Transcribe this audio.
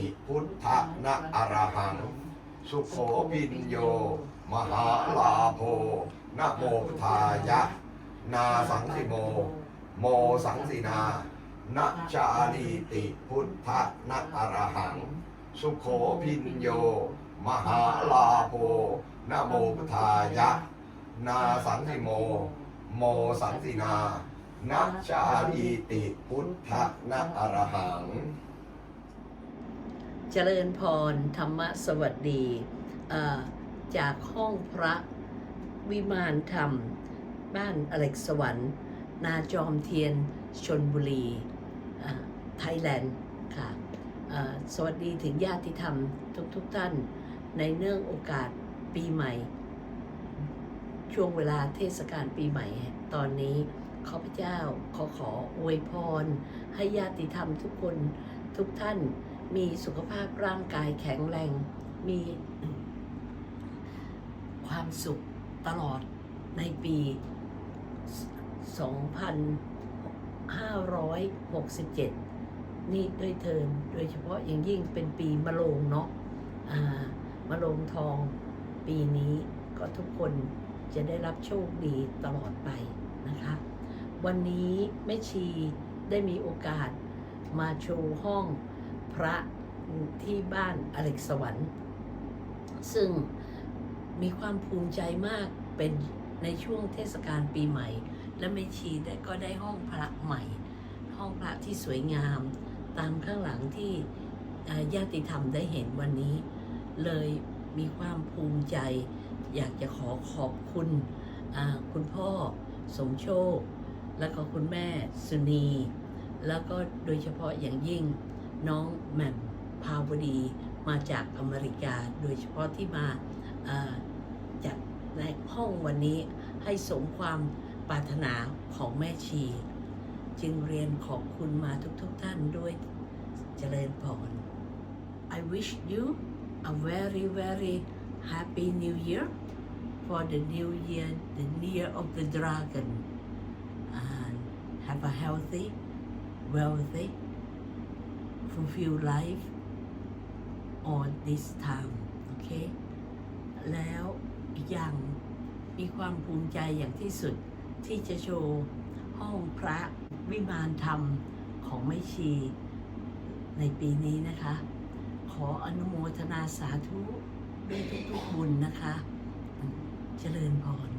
อิพุทธนะอรหัง สุโขปินโย มหาลาโภนะโมพุทายะ นาสังสิโม โมสังสินานะจารีติพุทธนะอรหัง สุโขพินโย มหาลาโภนะโมพุทายะ นาสังสิโม โมสังสินานะจารีติพุทธนะอรหัง เจริญพรธรรมสวัสดีจากห้องพระวิมานธรรม บ้านอเล็กสวรรค์ นาจอมเทียนชนบุรีไทยแลนด์ค่ะสวัสดีถึงญาติธรรมทุกๆทท่านในเนื่องโอกาสปีใหม่ ช่วงเวลาเทศกาลปีใหม่ ตอนนี้ข้าพเจ้าขอขออวยพร ให้ญาติธรรมทุกคนทุกท่าน มีสุขภาพร่างกายแข็งแรง มีความสุขตลอดในปี 2567 นี่ด้วยเทินโดยเฉพาะอย่างยิ่งเป็นปีมะโรงเนาะมะโรงทองปีนี้ก็ทุกคนจะได้รับโชคดีตลอดไปนะคะ วันนี้แม่ชีได้มีโอกาสมาโชว์ห้อง พระที่บ้านอเล็กสวรรค์ ซึ่งมีความภูมิใจมากเป็นในช่วงเทศกาลปีใหม่ และแม่ชีได้ก็ได้ห้องพระใหม่ ห้องพระที่สวยงาม ตามข้างหลังที่ญาติธรรมได้เห็นวันนี้ เลยมีความภูมิใจ อยากจะขอขอบคุณคุณพ่อสมโชค แล้วก็คุณแม่สุนี แล้วก็โดยเฉพาะอย่างยิ่ง น้องแหม่มพาวดีมาจากอเมริกา โดยเฉพาะที่มาจัดในห้องวันนี้ให้สมความปรารถนาของแม่ชี จึงเรียนขอบคุณมาทุกๆทท่านด้วยเจริญพร I wish you a very very happy new year for the new year the year of the dragon and have a healthy wealthy fulfill life all this time โอเค แล้วอีกอย่างมีความภูมิใจอย่างที่สุดที่จะโชว์ห้องพระวิมานธรรมของแม่ชีในปีนี้นะคะ ขออนุโมทนาสาธุด้วยทุกๆบุญนะคะ เจริญพร